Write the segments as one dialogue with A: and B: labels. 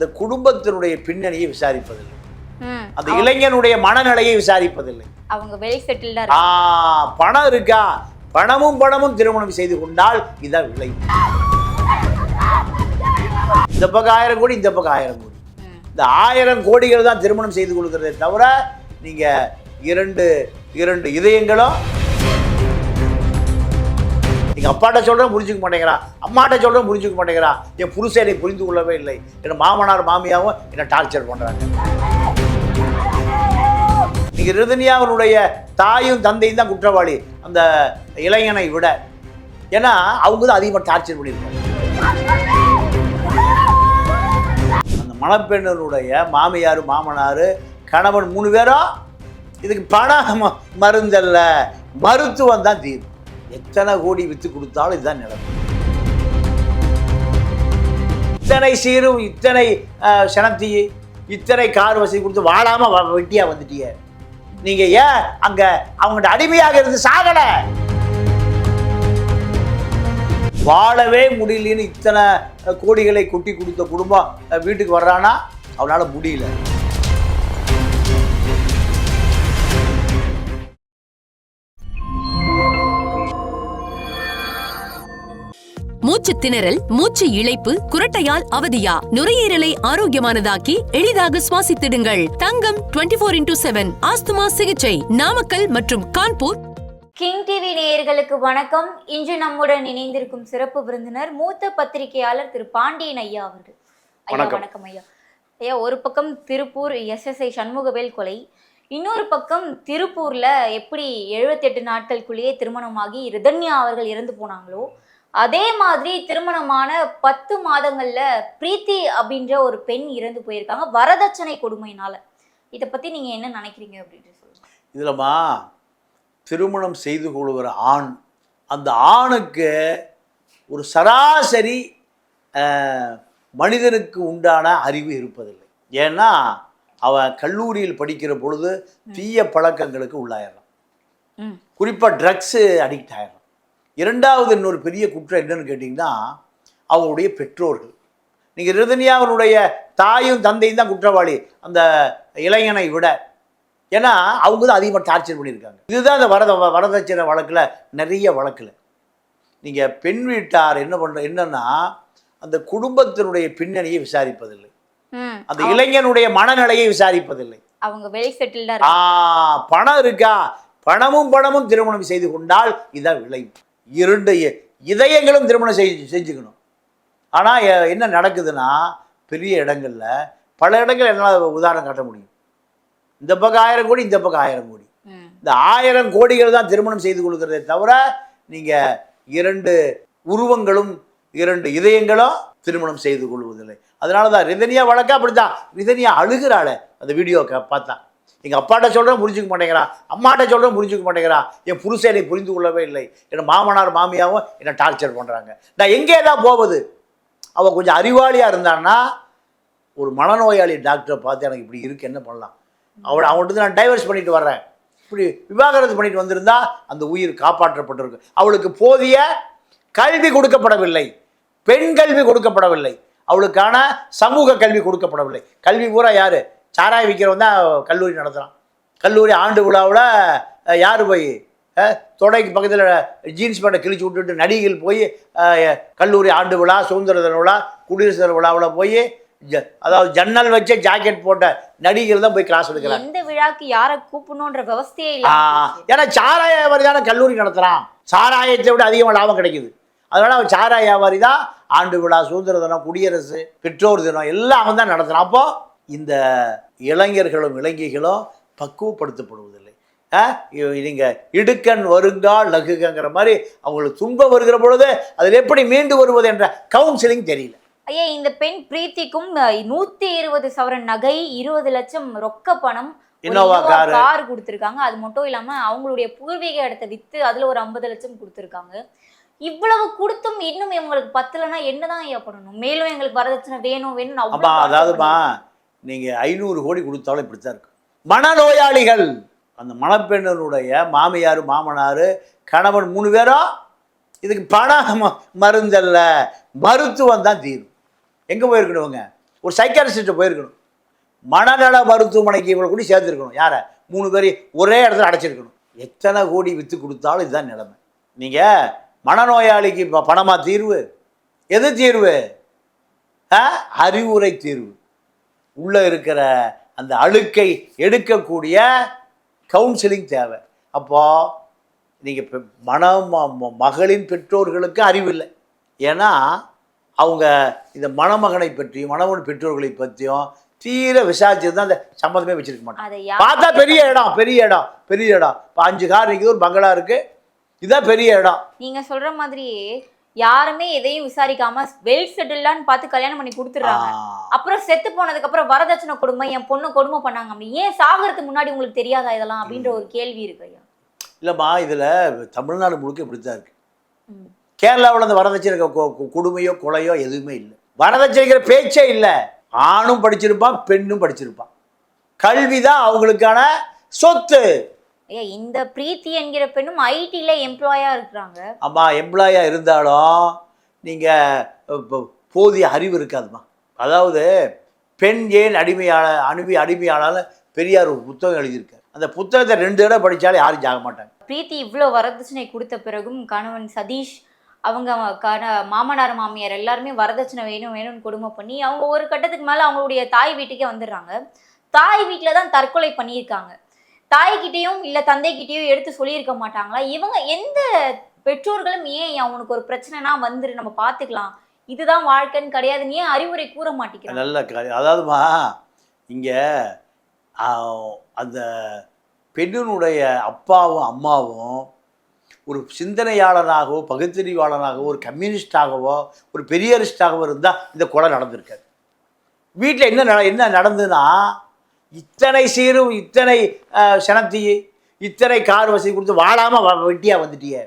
A: அந்த குடும்பத்தினுடைய பின்னணியை விசாரிப்பதில்லை. அந்த இளைஞனுடைய மனநிலையை விசாரிப்பதில்லை.
B: அவங்க வெல் செட்டில்டா
A: ஆ பணம் இருக்கா? பணமும் பணமும் திருமணம் செய்து கொண்டால் இதான் விளைவு இந்த பக்கம் ஆயிரம் கோடி இந்த பக்கம் ஆயிரம் கோடி. இந்த ஆயிரம் கோடிகள் தான் திருமணம் செய்து கொடுக்கறதே தவிர நீங்க இரண்டு இரண்டு இதயங்களும் எங்கள் அப்பாட்ட சொல்கிறேன் புரிஞ்சுக்க மாட்டேங்கிறா. அம்மாட்ட சொல்கிறேன் புரிஞ்சுக்க மாட்டேங்கிறா. என் புருஷனை புரிந்து கொள்ளவே இல்லை. என் மாமனார் மாமியாவும் என்னை டார்ச்சர் பண்ணுறாங்க நீங்கள் ரிதன்யாவினுடைய தாயும் தந்தையும் தான் குற்றவாளி. அந்த இளைஞனை விட. ஏன்னா அவங்க தான் அதிகமாக டார்ச்சர் பண்ணியிருக்காங்க அந்த மணப்பெண்ணனுடைய மாமியார் மாமனார் கணவன் மூணு பேரும் இதுக்கு பணம் ம- மருந்தல்ல. மருத்துவம் தான் தீர்வு. எத்தனை கோடி வித்து கொடுத்தாலும் இதுதான் நடக்கும் இத்தனை சீரும் இத்தனை சனத்தி இத்தனை கார் வசதி கொடுத்து வாழாம வ- வெட்டியா வந்துட்டீங்க நீங்க ஏன் அங்க அவங்கள்ட்ட அடிமையாக இருந்து சாகல? வாழவே முடியலன்னு இத்தனை கோடிகளை கொட்டி கொடுத்த குடும்பம் வீட்டுக்கு வர்றானா? அவனால முடியல.
C: மூச்சு திணறல் மூச்சு இழைப்பு குரட்டையால் அவதியா? நுரையீரலை ஆரோக்கியமானதாக்கி எளிதாக சுவாசித்திடுங்கள். Thangam 24 four into seven asthma சிகிச்சை. நாமக்கல் மற்றும் கான்பூர்.
B: கிங் டிவி நேயர்களுக்கு வணக்கம். இன்று நம்முடன் இணைந்திருக்கும் சிறப்பு விருந்தினர் மூத்த பத்திரிகையாளர் திரு பாண்டியன் ஐயா அவர்கள். ஐயா
A: வணக்கம்.
B: வணக்கம் ஐயா. ஐயா ஒரு பக்கம் திருப்பூர் எஸ்எஸ்ஐ சண்முகவேல் கொலை. இன்னொரு பக்கம் திருப்பூர்ல எப்படி 78 நாட்களுக்குள்ளேயே திருமணமாகி ரிதன்யா அவர்கள் இறந்து போனாங்களோ அதே மாதிரி திருமணமான பத்து மாதங்கள்ல பிரீத்தி அப்படின்ற ஒரு பெண் இறந்து போயிருக்காங்க. வரதட்சணை கொடுமையினால. இதை பத்தி நீங்க என்ன நினைக்கிறீங்க அப்படின்னு சொல்லுங்க.
A: இதுலமா திருமணம் செய்து கொள்கிற ஆண் அந்த ஆணுக்கு ஒரு சராசரி மனிதனுக்கு உண்டான அறிவு இருப்பதில்லை. ஏன்னா அவன் கல்லூரியில் படிக்கிற பொழுது தீய பழக்கங்களுக்கு உள்ளாயிடறான்.
B: ம்.
A: குறிப்பாக ட்ரக்ஸு அடிக்ட் ஆயிடறான். இரண்டாவது இன்னொரு பெரிய குற்றம் என்னன்னு கேட்டிங்கன்னா அவங்களுடைய பெற்றோர்கள். நீங்கள் ரிதன்யாவினுடைய தாயும் தந்தையும் தான் குற்றவாளி. அந்த இளைஞனை விட. ஏன்னா அவங்க தான் அதிகமாக டார்ச்சர் பண்ணியிருக்காங்க. இதுதான் இந்த வரத வரதட்சணை வழக்கில் நிறைய வழக்கில். நீங்கள் பெண் வீட்டார் என்ன பண்ணுற என்னன்னா அந்த குடும்பத்தினுடைய பின்னணியை விசாரிப்பதில்லை. அந்த இளைஞனுடைய மனநிலையை விசாரிப்பதில்லை.
B: அவங்க வெல் செட்டில்டா
A: பணம் இருக்கா? பணமும் பணமும் திருமணம் செய்து கொண்டால் இதான் விளைவு. இரண்டு இதயங்களும் திருமணம் செஞ்சு செஞ்சுக்கணும். ஆனால் என்ன நடக்குதுன்னா பெரிய இடங்கள்ல பல இடங்கள் என்னால் உதாரணம் காட்ட முடியும். இந்த பக்கம் ஆயிரம் கோடி இந்த பக்கம் ஆயிரம் கோடி. இந்த ஆயிரம் கோடிகள் தான் திருமணம் செய்து கொடுக்கறதே தவிர நீங்கள் இரண்டு உருவங்களும் இரண்டு இதயங்களும் திருமணம் செய்து கொள்வதில்லை. அதனால தான் ரிதனியா வழக்கா அப்படித்தான். ரிதனியா அழுகிறாளே அந்த வீடியோ பார்த்தா. எங்கள் அப்பாட்ட சொல்கிறேன் புரிஞ்சுக்க மாட்டேங்கிறான் அம்மாட்ட சொல்கிறேன் புரிஞ்சுக்க மாட்டேங்கிறான் என் புருஷனை புரிந்து கொள்ளவே இல்லை. என் மாமனார் மாமியாவும் என்னை டார்ச்சர் பண்ணுறாங்க நான் எங்கே தான் போவது? அவள் கொஞ்சம் அறிவாளியாக இருந்தான்னா ஒரு மனநோயாளி டாக்டரை பார்த்து எனக்கு இப்படி இருக்குது என்ன பண்ணலாம்? அவளை அவன்கிட்ட நான் டைவர்ஸ் பண்ணிட்டு வர்றேன். இப்படி விவாகரத்து பண்ணிட்டு வந்திருந்தா அந்த உயிர் காப்பாற்றப்பட்டிருக்கு. அவளுக்கு போதிய கல்வி கொடுக்கப்படவில்லை. பெண் கல்வி கொடுக்கப்படவில்லை. அவளுக்கான சமூக கல்வி கொடுக்கப்படவில்லை. கல்வி பூரா யாரு? சாராய விற்கிறவன் தான் கல்லூரி நடத்துகிறான் கல்லூரி ஆண்டு விழாவில் யார் போய் தொடைக்கு பக்கத்தில் ஜீன்ஸ் பேண்ட்டை கிழிச்சு விட்டுட்டு நடிகைகள் போய் கல்லூரி ஆண்டு விழா சுதந்திர தின விழா குடியரசு தின விழாவில் போய் ஜ- அதாவது ஜன்னல் வச்ச ஜாக்கெட் போட்ட நடிகைகள் தான் போய் கிளாஸ் எடுக்கிறாங்க.
B: எந்த விழாக்கு யாரை கூப்பிடணுன்ற இல்ல
A: ஏன்னா சாராய வியாபாரி தானே கல்லூரி நடத்துகிறான் சாராயத்தை விட அதிகமாக லாபம் கிடைக்குது. அதனால அவன் சாராய வியாபாரி தான் ஆண்டு விழா சுதந்திர தினம் குடியரசு பெற்றோர் தினம் எல்லாம் அவன் தான் நடத்துகிறான் அப்போ இந்த இளைஞர்களும் இளைஞர்களும் பக்குவப்படுத்தப்படுவதில்லை. ஆ, இ- நீங்க இடுக்கண் வருங்கா லகுகங்கிற மாதிரி அவங்களுக்கு துன்பம் வருகிற பொழுது அதில் எப்படி மீண்டு வருவது என்ற கவுன்சிலிங் தெரியல.
B: ஐயா இந்த பெண் பிரீத்திக்கும் நூத்தி இருபது சவரன் நகை இருபது லட்சம் ரொக்க பணம்
A: இனோவா காரு.
B: கார் கொடுத்துருக்காங்க. அது மட்டும் இல்லாம அவங்களுடைய பூர்வீக இடத்தை வித்து அதுல ஒரு ஐம்பது லட்சம் கொடுத்துருக்காங்க. இவ்வளவு கொடுத்தும் இன்னும் இவங்களுக்கு பத்தலைன்னா என்னதான் ஐயா பண்ணணும்? மேலும் எங்களுக்கு வரதட்சணை வேணும் வேணும்னு அவ்வளவு
A: நீங்கள் ஐநூறு கோடி கொடுத்தாலும் இப்படி தான் இருக்கும் மனநோயாளிகள் அந்த மணப்பெண்ணனுடைய மாமியார் மாமனார் கணவன் மூணு பேரும் இதுக்கு பணம் மருந்தல்ல. மருத்துவம் தான் தீரும். எங்கே போயிருக்கணுங்க? ஒரு சைக்காலஜிஸ்ட்டை போயிருக்கணும். மனநல மருத்துவமனைக்கு இவ்வளோ கூட சேர்த்துருக்கணும் யாரை? மூணு பேரையும் ஒரே இடத்துல அடைச்சிருக்கணும். எத்தனை கோடி விற்று கொடுத்தாலும் இதுதான் நிலைமை. நீங்கள் மனநோயாளிக்கு இப்போ பணமாக தீர்வு? எது தீர்வு? ஆ? அறிவுரை தீர்வு. உள்ளே இருக்கிற அந்த அழுக்கை எடுக்கக்கூடிய கவுன்சிலிங் தேவை. அப்போ நீங்கள் மன மகளின் பெற்றோர்களுக்கு அறிவில்லை. ஏன்னா அவங்க இந்த மணமகனை பற்றியும் மணவன் பெற்றோர்களை பற்றியும் தீர விசாரிச்சு தான் அந்த சம்மந்தமே வச்சிருக்க மாட்டாங்க. பார்த்தா பெரிய இடம் பெரிய இடம் பெரிய இடம். இப்போ அஞ்சு கார் நிற்குது ஒரு பங்களா இருக்கு. இதான் பெரிய இடம்.
B: நீங்க சொல்ற மாதிரியே யாருமே எதையும் விசாரிக்காம வெல் செட்டில்டான்னு பார்த்து கல்யாணம் பண்ணி கொடுத்துடுறாங்க.
A: ஆ.
B: அப்புறம் செத்து போனதுக்கு அப்புறம் வரதட்சணை கொடுமை என் பொண்ணு கொடுமை பண்ணாங்க. அப்படி ஏன் சாகிறதுக்கு முன்னாடி உங்களுக்கு தெரியாதா இதெல்லாம் அப்படின்ற ஒரு கேள்வி இருக்கு ஐயா.
A: இல்லைம்மா இதில் தமிழ்நாடு முழுக்க இப்படி தான் இருக்கு. கேரளாவில் அந்த வரதட்சணை கொடுமையோ கொலையோ எதுவுமே இல்லை. வரதட்சணைக்கிற பேச்சே இல்லை. ஆணும் படிச்சிருப்பான் பெண்ணும் படிச்சிருப்பான். கல்வி தான் அவங்களுக்கான சொத்து.
B: ஐயா இந்த பிரீத்தி என்கிற பெண்ணும் ஐடில எம்ப்ளாயா இருக்கிறாங்க.
A: அம்மா எம்ப்ளாயாக இருந்தாலும் நீங்கள் போதிய அறிவு இருக்காதும்மா. அதாவது பெண் ஏன் அடிமையாள அனுபவி அடிமையானாலும் பெரியார் ஒரு புத்தகம் எழுதியிருக்காரு. அந்த புத்தகத்தை ரெண்டு தடவை படித்தாலே யாரும் ஜாக மாட்டாங்க.
B: பிரீத்தி இவ்வளோ வரதட்சணை கொடுத்த பிறகும் கணவன் சதீஷ் அவங்க கண மாமனார் மாமியார் எல்லாருமே வரதட்சணை வேணும் வேணும்னு கொடுமை பண்ணி அவங்க ஒரு கட்டத்துக்கு மேலே அவங்களுடைய தாய் வீட்டுக்கே வந்துடுறாங்க. தாய் வீட்டில் தான் தற்கொலை பண்ணியிருக்காங்க. தாய்கிட்டேயும் இல்லை தந்தைகிட்டையும் எடுத்து சொல்லியிருக்க மாட்டாங்களா? இவங்க எந்த பெற்றோர்களும் ஏன் அவனுக்கு ஒரு பிரச்சனைனா வந்துரு நம்ம பார்த்துக்கலாம் இதுதான் வாழ்க்கைன்னு கிடையாதுன்னு ஏன் அறிவுரை கூற மாட்டேங்கிறாங்க
A: நல்ல காரியம் அதாவதுமா இங்கே அந்த பெண்ணினுடைய அப்பாவும் அம்மாவும் ஒரு சிந்தனையாளனாகவோ பகுத்தறிவாளனாகவோ ஒரு கம்யூனிஸ்டாகவோ ஒரு பெரியரிஸ்டாகவோ இருந்தால் இந்த கொலை நடந்திருக்காது. வீட்டில் என்ன நட என்ன நடந்ததுன்னா இத்தனை சீரும் இத்தனை சனத்தி இத்தனை கார் வசதி கொடுத்து வாழாமல் வெட்டியாக வந்துட்டியே.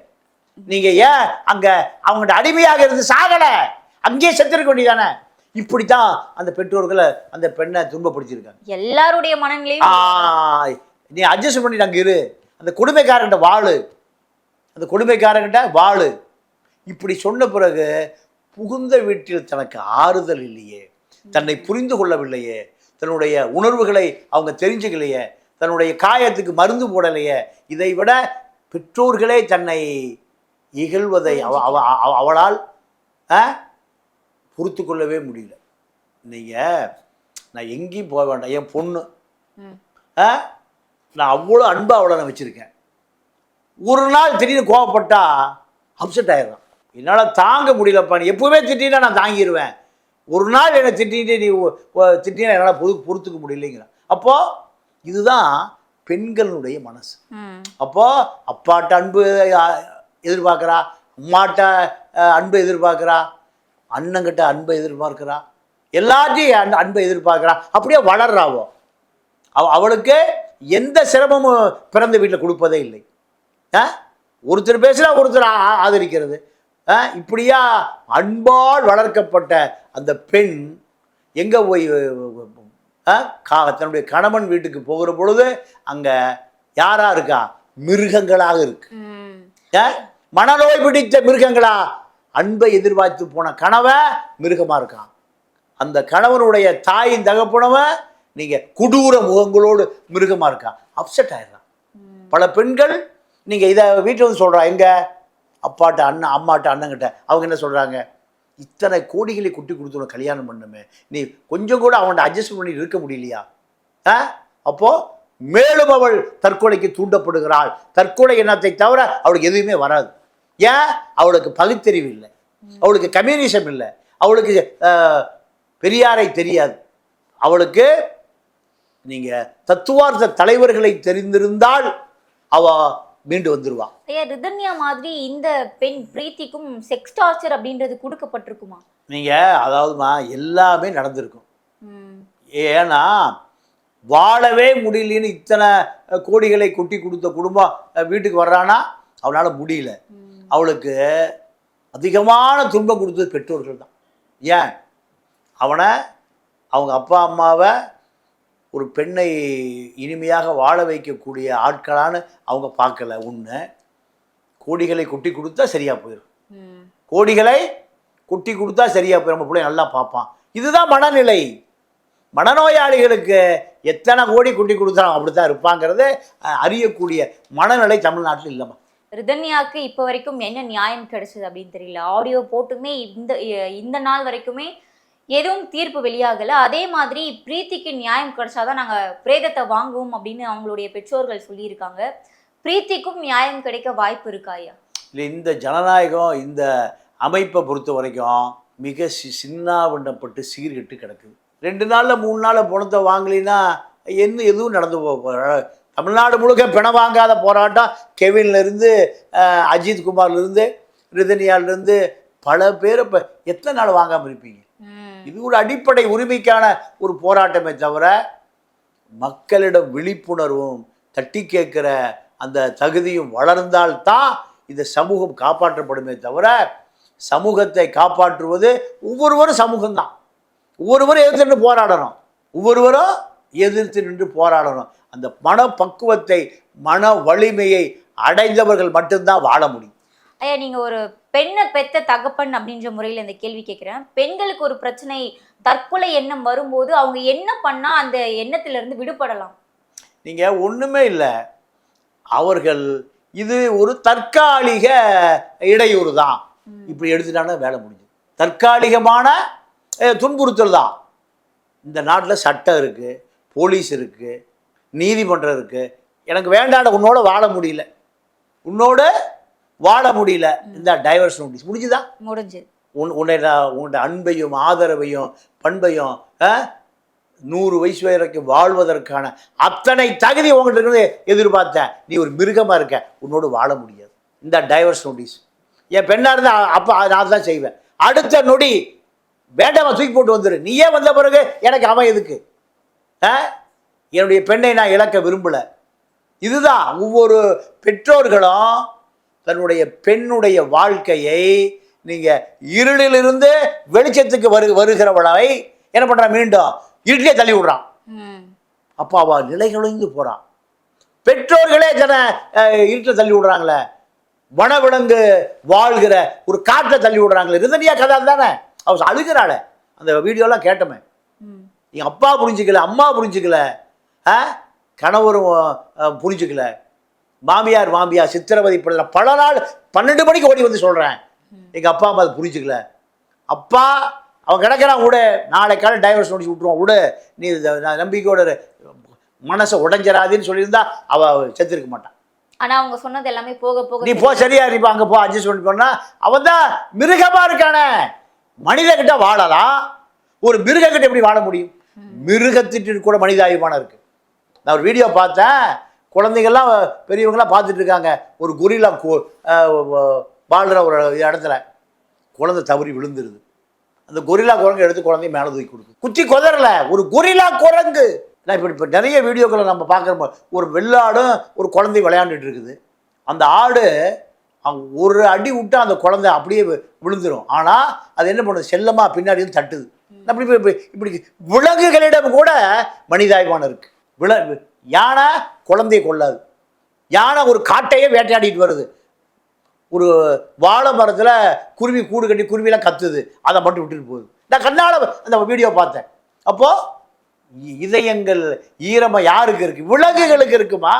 A: நீங்கள் ஏன் அங்கே அவங்கள்ட்ட அடிமையாக இருந்து சாகலை? அங்கேயே செத்துருக்க வேண்டியதானே? இப்படித்தான் அந்த பெற்றோர்களை அந்த பெண்ணை துன்பப்படுத்தியிருக்காங்க.
B: எல்லாருடைய மனநிலையும்
A: நீ அட்ஜஸ்ட் பண்ணி அங்கே இரு. அந்த கொடுமைக்காரங்கிட்ட வாழு. அந்த கொடுமைக்காரங்கிட்ட வாழு. இப்படி சொன்ன பிறகு புகுந்த வீட்டில் தனக்கு ஆறுதல் இல்லையே. தன்னை புரிந்து கொள்ளவில்லையே. தன்னுடைய உணர்வுகளை அவங்க தெரிஞ்சுக்கலையே தன்னுடைய காயத்துக்கு மருந்து போடலையே இதை விட பெற்றோர்களே தன்னை இகழ்வதை அவ அவ- அவ- அவளால் பொறுத்து கொள்ளவே முடியல. நீங்கள் நான் எங்கேயும் போக வேண்டாம். என் பொண்ணு? நான் அவ்வளோ அன்பா அவளை நான் வச்சுருக்கேன். ஒரு நாள் திடீர்னு கோவப்பட்டா அப்செட் ஆயிடுறான். என்னால் தாங்க முடியலப்பா. நீ எப்பவுமே திட்டினா நான் தாங்கிடுவேன் ஒரு நாள் என்னை திட்டிட்டு நீ திட்டினா என்னால் பொது பொறுத்துக்க முடியலைங்கிறான் அப்போது இதுதான் பெண்களுடைய மனசு.
B: ம்.
A: அப்போ அப்பாட்ட அன்பு எதிர்பார்க்குறா அம்மாட்ட அன்பை எதிர்பார்க்குறா அண்ணங்கிட்ட அன்பை எதிர்பார்க்குறா எல்லாத்தையும் அன் அன்பை எதிர்பார்க்குறா அப்படியே வளர்றாவோ அவ. அவளுக்கு எந்த சிரமமும் பிறந்த வீட்டில் கொடுப்பதே இல்லை. ஒருத்தர் பேசுனா ஒருத்தர் ஆதரிக்கிறது. இப்படியா? அன்பால் வளர்க்கப்பட்ட அந்த பெண் எங்கே போய் தன்னுடைய கணவன் வீட்டுக்கு போகிற பொழுது அங்கே யாரா இருக்கா? மிருகங்களாக இருக்கு? மனநோய் பிடித்த மிருகங்களா? அன்பை எதிர்பார்த்து போன கணவன் மிருகமா இருக்கான் அந்த கணவனுடைய தாயின் தகப்பனவன் நீங்க கொடூர முகங்களோடு மிருகமா இருக்கான் அப்செட் ஆயிடுறான். பல பெண்கள் நீங்க இதை வீட்டில் வந்து சொல்றா எங்க? அப்பாட்ட அண்ணன் அம்மாட்ட அண்ணங்கிட்ட அவங்க என்ன சொல்றாங்க? இத்தனை கோடிகளை குட்டி கொடுத்து கல்யாணம் பண்ணுமே நீ கொஞ்சம் கூட அவன்கிட்ட அட்ஜஸ்ட் பண்ணி இருக்க முடியலையா? ஆ? அப்போ மேலும் அவள் தற்கொலைக்கு தூண்டப்படுகிறாள். தற்கொலை எண்ணத்தை தவிர அவளுக்கு எதுவுமே வராது. ஏன்? அவளுக்கு பகுத்தறிவு இல்லை. அவளுக்கு கம்யூனிசம் இல்லை. அவளுக்கு பெரியாரை தெரியாது. அவளுக்கு நீங்க தத்துவார்த்த தலைவர்களை தெரிந்திருந்தால் அவ மீண்டு வந்துருவா.
B: ஐயா ரிதன்யா மாதிரி இந்த பெண் பிரீத்திக்கும் செக்ஸ் டார்ச்சர் அப்படின்றது கொடுக்கப்பட்டிருக்குமா?
A: நீங்க அதாவதுமா எல்லாமே நடந்திருக்கும். ஏன்னா வாழவே முடியலன்னு இத்தனை கோடிகளை கொட்டி கொடுத்த குடும்பம் வீட்டுக்கு வர்றானா? அவளால முடியல. அவளுக்கு அதிகமான துன்பம் கொடுத்தது பெற்றோர்கள் தான். ஏன்? அவனை அவங்க அப்பா அம்மாவை ஒரு பெண்ணை இனிமையாக வாழ வைக்கக்கூடிய ஆட்களான்னு அவங்க பார்க்கல. ஒன்று கோடிகளை கொட்டி கொடுத்தா சரியாக போயிடும் கோடிகளை கொட்டி கொடுத்தா சரியாக போயிடும் நம்ம பிள்ளை நல்லா பார்ப்பான். இதுதான் மனநிலை. மனநோயாளிகளுக்கு எத்தனை கோடி குட்டி கொடுத்தாலும் அப்படித்தான் இருப்பாங்கிறது அஹ், அறியக்கூடிய மனநிலை தமிழ்நாட்டில் இல்லைம்மா.
B: ரிதன்யாக்கு இப்போ வரைக்கும் என்ன நியாயம் கிடைச்சது அப்படின்னு தெரியல. ஆடியோ போட்டுமே இந்த இந்த நாள் வரைக்குமே எதுவும் தீர்ப்பு வெளியாகல. அதே மாதிரி பிரீத்திக்கு நியாயம் கிடைச்சாதான் நாங்க பிரேதத்தை வாங்குவோம் அப்படின்னு அவங்களுடைய பெற்றோர்கள் சொல்லியிருக்காங்க. பிரீத்திக்கும் நியாயம் கிடைக்க வாய்ப்பு இருக்கா ஐயா?
A: இல்லை இந்த ஜனநாயகம் இந்த அமைப்பை பொறுத்த வரைக்கும் மிக சி சின்னாவண்டப்பட்டு சீர்கெட்டு கிடக்குது. ரெண்டு நாளில் மூணு நாளில் பணத்தை வாங்கலினா என்ன எதுவும் நடந்து போக தமிழ்நாடு முழுக்க பிண வாங்காத போராட்டம் கெவின்லேருந்து அஜித் குமார்லேருந்து ரிதனியாலேருந்து பல பேர் இப்போ எத்தனை நாள் வாங்காமல் இருப்பீங்க. இது ஒரு அடிப்படை உரிமைக்கான ஒரு போராட்டமே தவிர மக்களிடம் விழிப்புணர்வும் தட்டி கேட்குற அந்த தகுதியும் வளர்ந்தால்தான் இந்த சமூகம் காப்பாற்றப்படுமே தவிர சமூகத்தை காப்பாற்றுவது ஒவ்வொருவரும் சமூகம்தான். ஒவ்வொருவரும் எதிர்த்து நின்று போராடணும். ஒவ்வொருவரும் எதிர்த்து நின்று போராடணும். அந்த மன பக்குவத்தை மன வலிமையை அடைந்தவர்கள் மட்டும்தான் வாழ முடியும்.
B: ஐயா நீங்க ஒரு பெண்ணை பெத்த தகப்பன் அப்படின்ற முறையில் இந்த கேள்வி கேட்குறேன் பெண்களுக்கு ஒரு பிரச்சனை தற்கொலை எண்ணம் வரும்போது அவங்க என்ன பண்ணா அந்த எண்ணத்துல இருந்து விடுபடலாம்?
A: நீங்கள் ஒன்றுமே இல்லை. அவர்கள் இது ஒரு தற்காலிக இடையூறு தான். இப்படி எடுத்துட்டாங்கன்னா வேலை முடிஞ்சு. தற்காலிகமான துன்புறுத்தல் தான். இந்த நாட்டில் சட்டம் இருக்குது போலீஸ் இருக்குது நீதிமன்றம் இருக்குது எனக்கு வேண்டாட உன்னோட வாழ முடியல. உன்னோட வாழ முடியல. இந்த டைவர்ஸ் நோட்டீஸ் முடிஞ்சுதா?
B: முடிஞ்சது
A: உன் உன்னை நான் உன்னுடைய அன்பையும் ஆதரவையும் பண்பையும் நூறு வயசு வரைக்கும் வாழ்வதற்கான அத்தனை தகுதி உங்கள்கிட்ட இருக்கிறது எதிர்பார்த்தேன். நீ ஒரு மிருகமாக இருக்க. உன்னோடு வாழ முடியாது. இந்த டைவர்ஸ் நோட்டீஸ் என் பெண்ணாக இருந்தால் அப்போ நான் தான் செய்வேன். அடுத்த நொடி வேண்டாமா தூக்கி போட்டு வந்துரு. நீயே வந்த பிறகு எனக்கு அவன் எதுக்கு? என்னுடைய பெண்ணை நான் இழக்க விரும்பலை. இதுதான் ஒவ்வொரு பெற்றோர்களும் தன்னுடைய பெண்ணுடைய வாழ்க்கையை நீங்கள் இருளிலிருந்து வெளிச்சத்துக்கு வரு வருகிறவளை என்ன பண்ணுறான் மீண்டும் இருட்டிலே தள்ளி விடுறான். அப்போ அவள் நிலைகுலைந்து போகிறான் பெற்றோர்களே அஹ், இருட்டில் தள்ளி விடுறாங்களே. வனவிலங்கு வாழ்கிற ஒரு காட்டில் தள்ளி விடுறாங்களே. ரிதனியா கதை தானே அவள் அழுகிறாளே. அந்த வீடியோலாம் கேட்டோமே. என் அப்பா புரிஞ்சுக்கல அம்மா புரிஞ்சுக்கல ஆ? கணவரும் புரிஞ்சுக்கல. மாமியார் மாமியார் சித்திரவதை பண்ணல பல நாள் பன்னெண்டு மணிக்கு ஓடி வந்து சொல்கிறேன் எங்கள் அப்பா அம்மா அதை புரிஞ்சுக்கல. அப்பா அவன் கிடக்கிறான் விடு. நாளை காலை டைவர்ஸ் நோட்டீஸ் விட்ருவான் விடு. நீ நம்பிக்கையோட. மனசை உடஞ்சிடாதுன்னு சொல்லியிருந்தா அவள் செத்துருக்க மாட்டான்
B: ஆனா அவங்க சொன்னது எல்லாமே போக போக
A: நீ போ சரியா நீ அங்கே போ அட்ஜஸ்ட் பண்ணி அவன் தான் மிருகமாக இருக்கானே. மனிதகிட்ட வாழலாம். ஒரு மிருகக்கிட்ட எப்படி வாழ முடியும்? மிருகத்திட்டு கூட மனிதாபிமானம் இருக்கு. நான் ஒரு வீடியோ பார்த்தேன். குழந்தைங்கள்லாம் பெரியவங்களாம் பார்த்துட்டு இருக்காங்க. ஒரு குரிலா வாழ்கிற ஒரு இடத்துல குழந்தை தவறி விழுந்துருது. அந்த கொரில்லா குரங்கு எடுத்து குழந்தைய மேலே தூக்கி கொடுக்கு குச்சி கொதறல. ஒரு கொரில்லா குரங்கு. நான் இப்படி இப்போ நிறைய வீடியோக்களை நம்ம பார்க்குற ஒரு வெள்ளாடும் ஒரு குழந்தை விளையாண்டுட்டு இருக்குது. அந்த ஆடு ஒரு அடி விட்டா அந்த குழந்தை அப்படியே வி- விழுந்துரும். ஆனால் அது என்ன பண்ணுது? செல்லமாக பின்னாடி தட்டுது. அப்படி இப்படி- விலங்குகளிடம் கூட மனிதாய்மானம் இருக்கு. வில யானை குழந்தையை கொள்ளாது. யானை ஒரு காட்டையே வேட்டையாடிட்டு வருது. ஒரு வாழை மரத்தில் குருவி கூடு கட்டி குருவிலாம் கத்துது. அதை மட்டும் விட்டுட்டு போகுது. நான் கண்ணால் அந்த வீடியோ பார்த்தேன். அப்போது இதயங்கள் ஈரமாக யாருக்கு இருக்குது விலங்குகளுக்கு இருக்குமா?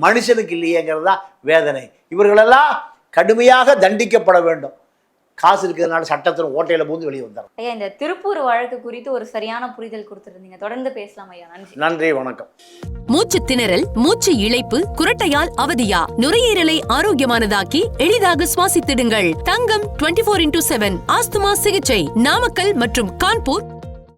A: மனுஷனுக்கு இல்லையேங்கிறது தான் வேதனை. இவர்களெல்லாம் கடுமையாக தண்டிக்கப்பட வேண்டும். காசு இருக்கிறதுனால சட்டத்தில் ஓட்டையில் பூந்து வெளியே வந்தாங்க
B: ஐயா இந்த திருப்பூர் வழக்கு குறித்து ஒரு சரியான புரிதல் கொடுத்துருந்தீங்க. தொடர்ந்து பேசலாம் ஐயா. நன்றி.
A: நன்றி வணக்கம்.
C: மூச்சு திணறல் மூச்சு இழைப்பு குரட்டையால் அவதியா? நுரையீரலை ஆரோக்கியமானதாக்கி எளிதாக சுவாசித்திடுங்கள். தங்கம் 24 இன்டூ செவன் ஆஸ்துமா சிகிச்சை. நாமக்கல் மற்றும் கான்பூர்